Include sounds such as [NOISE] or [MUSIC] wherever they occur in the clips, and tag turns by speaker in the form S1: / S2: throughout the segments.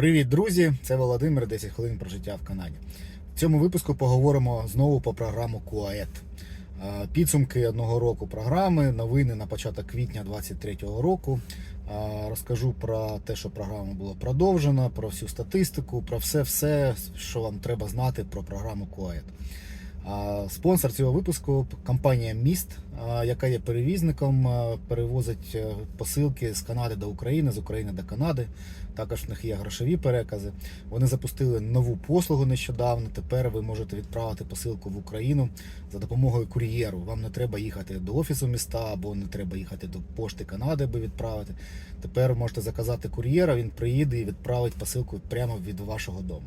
S1: Привіт, друзі! Це Володимир, 10 хвилин про життя в Канаді. В цьому випуску поговоримо знову про програму Куает. Підсумки одного року програми, новини на початок квітня 2023 року. Е, Розкажу про те, що програма була продовжена, про всю статистику, про все-все, що вам треба знати про програму Куает. Спонсор цього випуску компанія Міст, яка є перевізником, перевозить е, посилки з Канади до України, з України до Канади. Також в них є грошові перекази. Вони запустили нову послугу нещодавно. Тепер ви можете відправити посилку в Україну за допомогою кур'єру. Вам не треба їхати до офісу міста або не треба їхати до пошти Канади, аби відправити. Тепер можете заказати кур'єра, він приїде і відправить посилку прямо від вашого дому.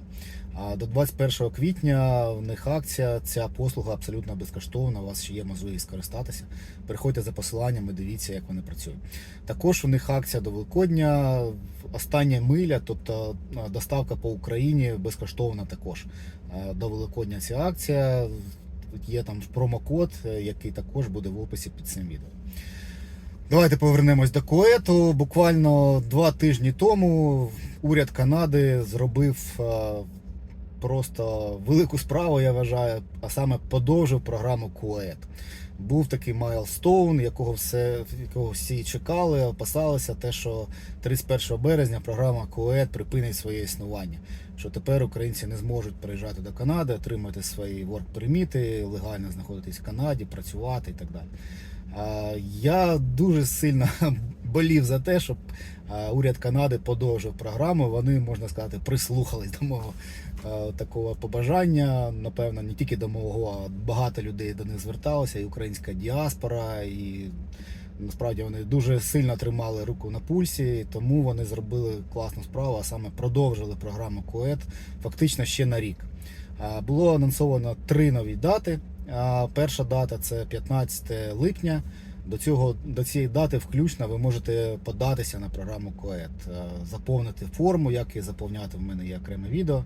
S1: А до 21 квітня в них акція. Ця послуга абсолютно безкоштовна. У вас ще є можливість скористатися. Переходьте за посиланнями, дивіться, як вони працюють. Також у них акція до Великодня, остання миля, тобто е, доставка по Україні безкоштовна також. Е, До Великодня ця акція. Є там промокод, е, який також буде в описі під цим відео. Давайте повернемось до Куету. Буквально два тижні тому уряд Канади зробив просто велику справу, я вважаю, а саме подовжив програму Кует. Був такий майлстоун, якого все якого всі чекали, опасалися, те, що 31 березня програма Кует припинить своє існування. Що тепер українці не зможуть приїжджати до Канади, отримати свої ворк-перміти, легально знаходитись в Канаді, працювати і так далі. Я дуже сильно [LAUGHS] болів за те, щоб уряд Канади подовжив програму. Вони, можна сказати, прислухались до мого такого побажання. Напевно, не тільки до мого, а багато людей до них зверталося, і українська діаспора, і насправді вони дуже сильно тримали руку на пульсі, тому вони зробили класну справу, а саме продовжили програму КОЕТ фактично ще на рік. Було анонсовано три нові дати. Перша дата це 15 липня. До цього до цієї дати включно ви можете податися на програму КОЕТ, Е, заповнити форму, як і заповняти в мене є окреме відео.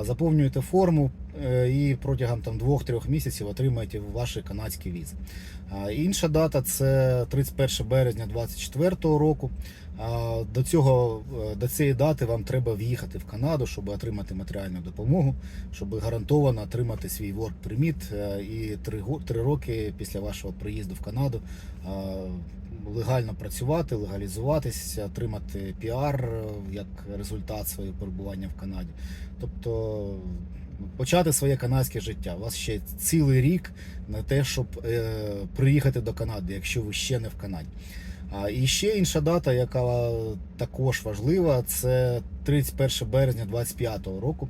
S1: Заповнюєте форму е, і протягом там 2-3 місяців отримаєте ваші канадські візи. Інша дата це 31 березня 2024 року. До цього е, до цієї дати вам треба в'їхати в Канаду, щоб отримати матеріальну допомогу, щоб гарантовано отримати свій work permit е, і три, три роки після вашого приїзду в Канаду е, легально працювати, легалізуватися, отримати піар як результат свого перебування в Канаді. Тобто почати своє канадське життя. У вас ще цілий рік на те, щоб приїхати до Канади, якщо ви ще не в Канаді. А і ще інша дата, яка також важлива, це 31 березня 2025 року.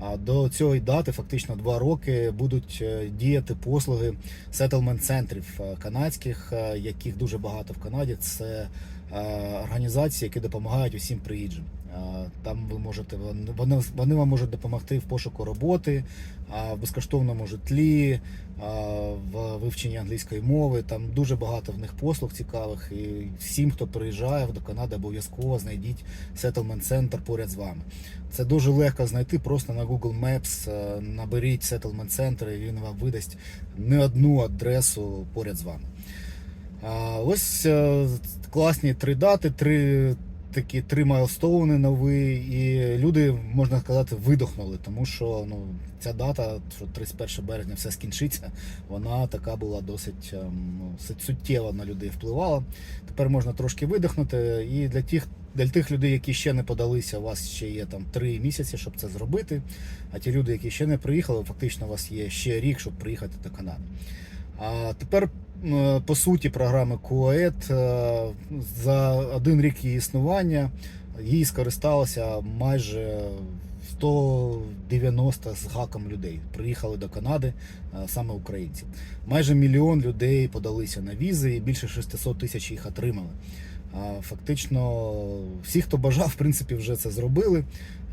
S1: А до цієї дати фактично два роки будуть е, діяти послуги сеттлмент центрів е, канадських, е, яких дуже багато в Канаді. Це організації, які допомагають усім приїжджим. Е, Там ви можете вони, вони вам можуть допомогти в пошуку роботи, в безкоштовному житлі, в вивченні англійської мови. Там дуже багато в них послуг цікавих. І всім, хто приїжджає до Канади, обов'язково знайдіть settlement центр поряд з вами. Це дуже легко знайти. Просто на Google Maps е, наберіть settlement центр, і він вам видасть не одну адресу поряд з вами. Ось е, класні три дати, три такі три майлстоуни нові, і люди, можна сказати, видохнули, тому що ну, ця дата, що 31 березня все скінчиться, вона така була досить ну, суттєво на людей впливала. Тепер можна трошки видихнути. І для тих, для тих людей, які ще не подалися, у вас ще є там три місяці, щоб це зробити. А ті люди, які ще не приїхали, фактично у вас є ще рік, щоб приїхати до Канади. А тепер по суті програми КУАЕТ е, за один рік її існування її скористалося майже 190 з гаком людей. Приїхали до Канади е, саме українці. Майже мільйон людей подалися на візи і більше 600 тисяч їх отримали. Фактично, всі, хто бажав, в принципі, вже це зробили.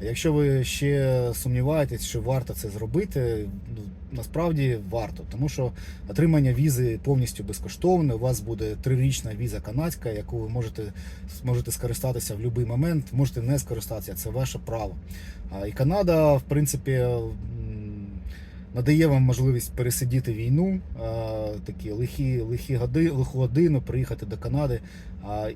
S1: Якщо ви ще сумніваєтесь, чи варто це зробити, ну, насправді варто, тому що отримання візи повністю безкоштовне. У вас буде трирічна віза канадська, яку ви можете, можете скористатися в будь-який момент, можете не скористатися, це ваше право. І Канада, в принципі, надає вам можливість пересидіти війну, е, такі лихі, лихі годи, лиху годину, приїхати до Канади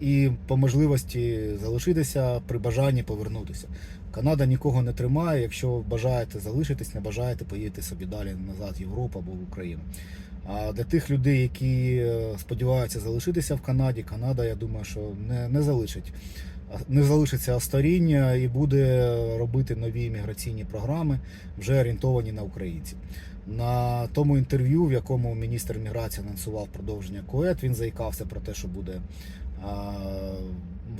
S1: і по можливості залишитися при бажанні повернутися. Канада нікого не тримає. Якщо бажаєте залишитись, не бажаєте, поїдете собі далі назад в Європу або в Україну. А для тих людей, які е, сподіваються залишитися в Канаді, Канада, я думаю, що не, не залишить. Не залишиться старіння і буде робити нові міграційні програми, вже орієнтовані на українців. На тому інтерв'ю, в якому міністр міграції анонсував продовження КОЕТ, він заїкався про те, що буде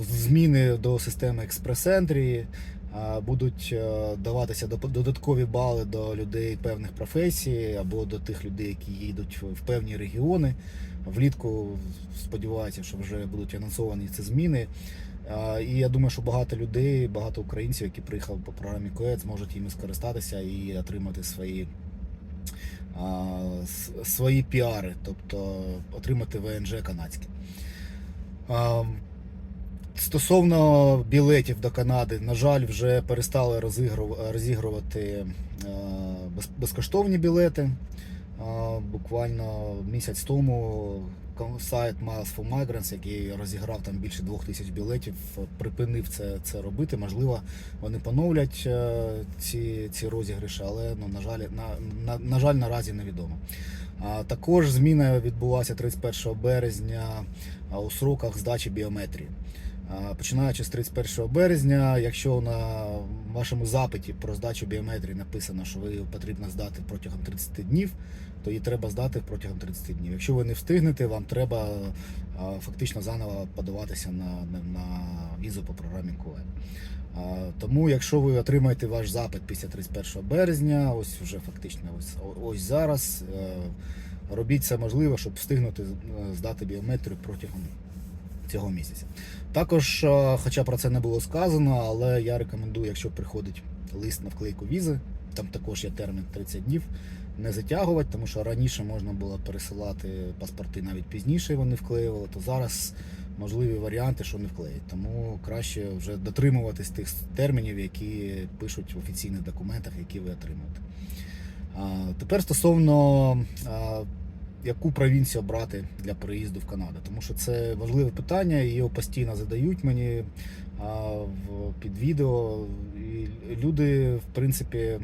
S1: зміни до системи експрес-ентрі, а, будуть е, даватися додаткові бали до людей певних професій або до тих людей, які їдуть в певні регіони. Влітку сподіваюся, що вже будуть анонсовані ці зміни. І я думаю, що багато людей, багато українців, які приїхали по програмі КОЕД, зможуть їм скористатися і отримати свої, свої піари, тобто отримати ВНЖ канадське. Стосовно білетів до Канади, на жаль, вже перестали розігрувати безкоштовні білети. Буквально місяць тому сайт Miles for Migrants, який розіграв там більше двох тисяч білетів, припинив це, це робити. Можливо, вони поновлять е, ці, ці розіграші, але ну, на, жаль, на, на, на жаль, наразі невідомо. А також зміна відбулася 31 березня у сроках здачі біометрії. Починаючи з 31 березня, якщо на вашому запиті про здачу біометрії написано, що ви потрібно здати протягом 30 днів, то її треба здати протягом 30 днів. Якщо ви не встигнете, вам треба фактично заново подаватися на, на, на візу по програмі КОЕ. Тому, якщо ви отримаєте ваш запит після 31 березня, ось вже фактично ось, ось зараз, е, робіть все можливе, щоб встигнути е, здати біометрію протягом цього місяця. Також, е, хоча про це не було сказано, але я рекомендую, якщо приходить лист на вклейку візи, там також є термін 30 днів, не затягувати, тому що раніше можна було пересилати паспорти навіть пізніше, вони вклеювали, то зараз можливі варіанти, що не вклеять. Тому краще вже дотримуватись тих термінів, які пишуть в офіційних документах, які ви отримуєте. Тепер стосовно яку провінцію обрати для переїзду в Канаду, тому що це важливе питання, і його постійно задають мені під відео. І люди, в принципі,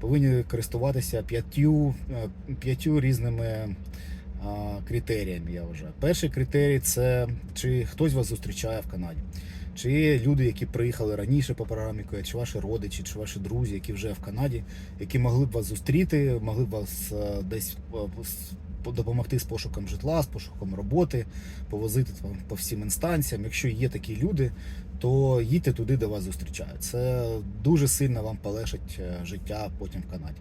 S1: повинні користуватися п'ятью, е, п'ятью різними критеріями, я вважаю. Перший критерій це чи хтось вас зустрічає в Канаді. Чи є люди, які приїхали раніше по програмі чи ваші родичі, чи ваші друзі, які вже в Канаді, які могли б вас зустріти, могли б вас е, десь е, допомогти з пошуком житла, з пошуком роботи, повозити по всім інстанціям. Якщо є такі люди, то їдьте туди, де вас зустрічають. Це дуже сильно вам полегшить е, життя потім в Канаді.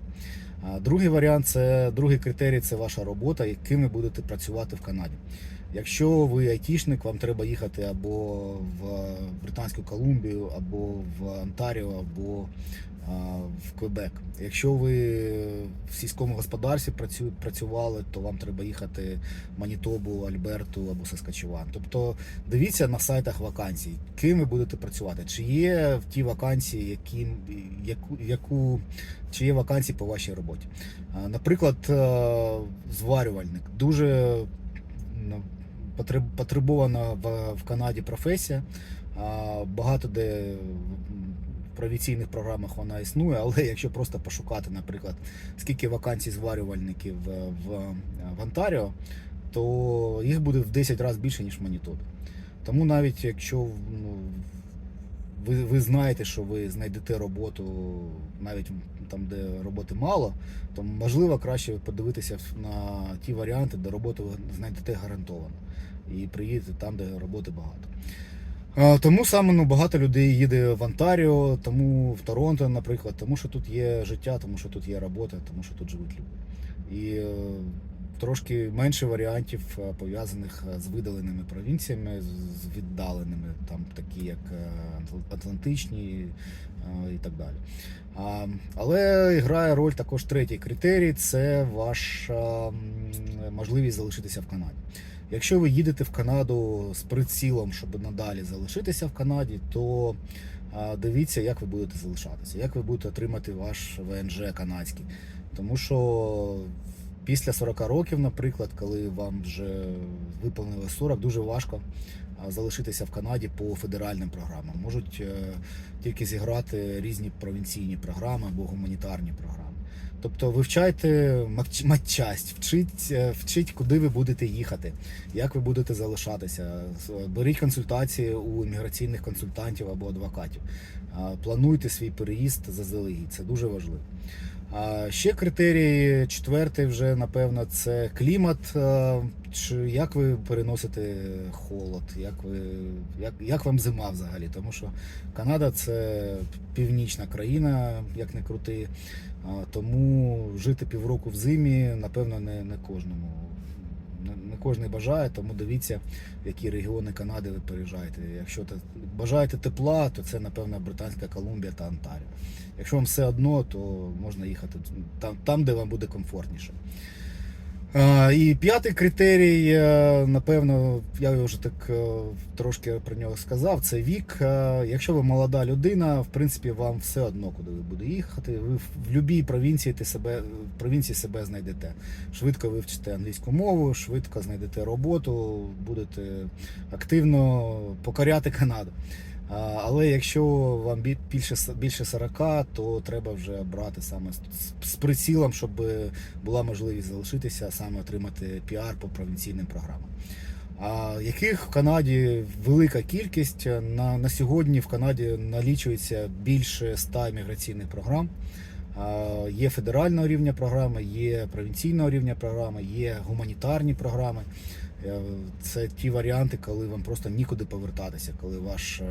S1: Другий варіант це другий критерій це ваша робота, яким ви будете працювати в Канаді. Якщо ви айтішник, вам треба їхати або в Британську Колумбію, або в Онтаріо, або в Квебек. Якщо ви в сільському господарстві працю- працювали, то вам треба їхати в Манітобу, Альберту або Саскачеван. Тобто дивіться на сайтах вакансій, ким ви будете працювати. Чи є в ті вакансії, які, яку, яку, чи є вакансії по вашій роботі. Наприклад, зварювальник дуже ну, потреб- потребована в Канаді професія. Багато де в провінційних програмах вона існує, але якщо просто пошукати, наприклад, скільки вакансій зварювальників в, в, в Онтаріо, то їх буде в 10 разів більше, ніж в Манітобі. Тому навіть якщо ну, ви, ви знаєте, що ви знайдете роботу навіть там, де роботи мало, то можливо краще подивитися на ті варіанти, де роботу ви знайдете гарантовано. І приїдете там, де роботи багато. А, Тому саме ну, багато людей їде в Онтаріо, тому в Торонто, наприклад, тому що тут є життя, тому що тут є робота, тому що тут живуть люди. І е, трошки менше варіантів е, пов'язаних е, з видаленими провінціями, з- віддаленими, там такі як е, Атлантичні е, і так далі. Але грає роль також третій критерій це ваша можливість залишитися в Канаді. Якщо ви їдете в Канаду з прицілом, щоб надалі залишитися в Канаді, то дивіться, як ви будете залишатися, як ви будете отримати ваш ВНЖ канадський. Тому що після 40 років, наприклад, коли вам вже виповнили 40, дуже важко залишитися в Канаді по федеральним програмам. Можуть е, тільки зіграти різні провінційні програми або гуманітарні програми. Тобто вивчайте матчасть, вчіть, е, вчіть, куди ви будете їхати, як ви будете залишатися. Беріть консультації у імміграційних консультантів або адвокатів. Плануйте свій переїзд заздалегідь, це дуже важливо. Ще критерії четвертий, вже напевно, це клімат. Чи як ви переносите холод, як ви як, як вам зима взагалі? Тому що Канада це північна країна, як не крути. Тому жити півроку в зимі, напевно, не, не кожному. Не, кожен бажає, тому дивіться, в які регіони Канади ви переїжджаєте. Якщо те- бажаєте тепла, то це, напевно, Британська Колумбія та Онтаріо. Якщо вам все одно, то можна їхати там, там де вам буде комфортніше. І п'ятий критерій, е, напевно, я вже так е, трошки про нього сказав, це вік. Е, Якщо ви молода людина, в принципі, вам все одно, куди ви будете їхати. Ви в будь-якій провінції ти себе, провінції себе знайдете. Швидко вивчите англійську мову, швидко знайдете роботу, будете активно покоряти Канаду. Але якщо вам бі- більше більше 40, то треба вже брати саме з- прицілом, щоб була можливість залишитися, саме отримати піар по провінційним програмам. А яких в Канаді велика кількість на, на сьогодні в Канаді налічується більше 100 міграційних програм. Є федерального рівня програми, є провінційного рівня програми, є гуманітарні програми. Це ті варіанти, коли вам просто нікуди повертатися, коли ваш е,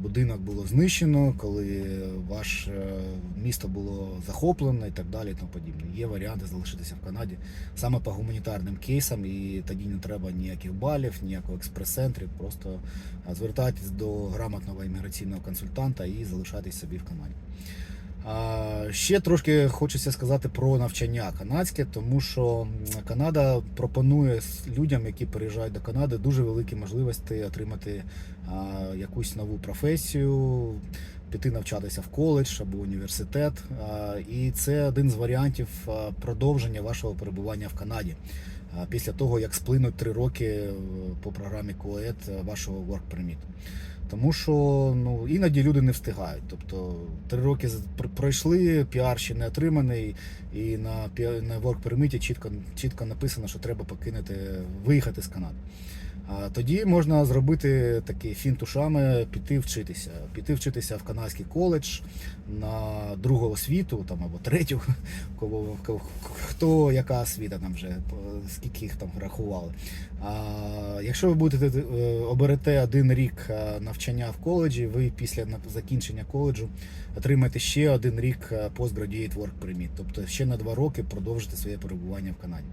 S1: будинок було знищено, коли ваше місто було захоплено і так далі. І тому подібне. Є варіанти залишитися в Канаді саме по гуманітарним кейсам, і тоді не треба ніяких балів, ніякого експрес-центрів. Просто е, звертайтесь до грамотного імміграційного консультанта і залишайтесь собі в Канаді. Ще трошки хочеться сказати про навчання канадське, тому що Канада пропонує людям, які переїжджають до Канади, дуже великі можливості отримати якусь нову професію, піти навчатися в коледж або університет. І це один з варіантів продовження вашого перебування в Канаді. Після того, як сплинуть три роки е, по програмі КОЕД вашого work permit. Тому що ну іноді люди не встигають. Тобто три роки пройшли, піар ще не отриманий, і на на work permit чітко чітко написано, що треба покинути, виїхати з Канади. Тоді можна зробити такий фінт ушами, піти вчитися. Піти вчитися в канадський коледж на другу освіту там або третю, [LAUGHS] кого, хто яка освіта там вже, скільки їх там рахували. А якщо ви будете е, оберете один рік е, навчання в коледжі, ви після закінчення коледжу отримаєте ще один рік е, Postgraduate Work Permit, тобто ще на два роки продовжите своє перебування в Канаді.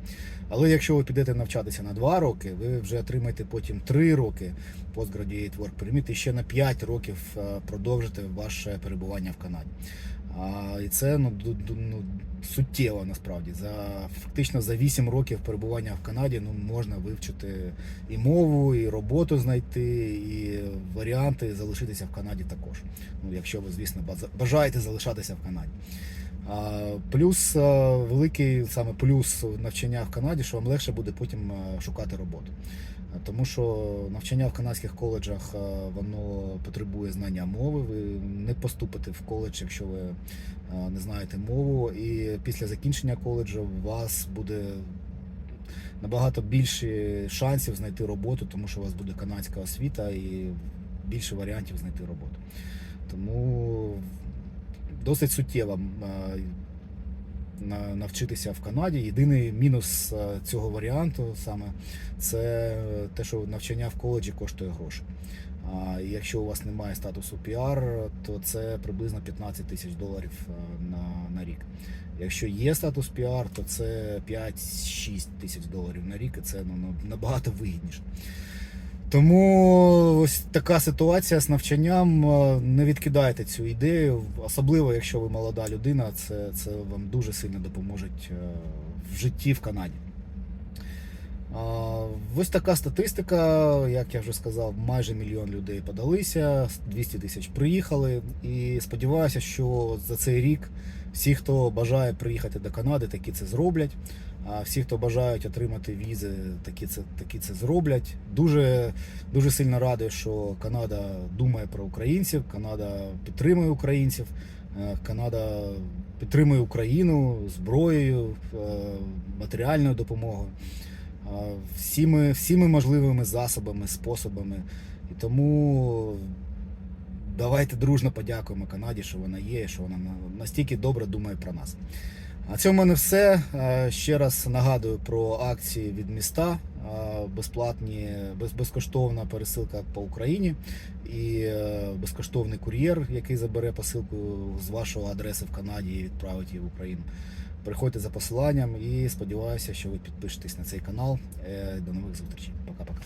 S1: Але якщо ви підете навчатися на два роки, ви вже отримаєте потім три роки Postgraduate Work Permit і ще на 5 років е, продовжите ваше перебування в Канаді. А, і це ну, ну, суттєво насправді. За фактично за 8 років перебування в Канаді ну, можна вивчити і мову, і роботу знайти, і варіанти залишитися в Канаді також. Ну, якщо ви, звісно, бажаєте залишатися в Канаді. Плюс великий саме плюс навчання в Канаді, що вам легше буде потім шукати роботу. Тому що навчання в канадських коледжах воно потребує знання мови. Ви не поступите в коледж, якщо ви не знаєте мову. І після закінчення коледжу у вас буде набагато більше шансів знайти роботу, тому що у вас буде канадська освіта і більше варіантів знайти роботу. Тому досить суттєво навчитися в Канаді. Єдиний мінус цього варіанту саме це те, що навчання в коледжі коштує гроші. А якщо у вас немає статусу PR, то це приблизно 15 тисяч доларів на, на рік. Якщо є статус PR, то це 5-6 тисяч доларів на рік, і це ну, набагато вигідніше. Тому ось така ситуація з навчанням. Не відкидайте цю ідею, особливо якщо ви молода людина, це, це вам дуже сильно допоможе в житті в Канаді. Ось така статистика, як я вже сказав, майже мільйон людей подалися, 200 тисяч приїхали. І сподіваюся, що за цей рік всі, хто бажає приїхати до Канади, таки це зроблять. А всі, хто бажають отримати візи, такі це, такі це зроблять. Дуже, дуже сильно радий, що Канада думає про українців, Канада підтримує українців, е, Канада підтримує Україну зброєю, е, матеріальною допомогою всіми, всіми можливими засобами, способами. І тому давайте дружно подякуємо Канаді, що вона є, що вона настільки добре думає про нас. А це в мене все. Ще раз нагадую про акції від міста. Безплатні, безкоштовна пересилка по Україні і е, безкоштовний кур'єр, який забере посилку з вашого адреси в Канаді і відправить її в Україну. Приходьте за посиланням і сподіваюся, що ви підпишетесь на цей канал. Е, До нових зустрічей. Пока-пока.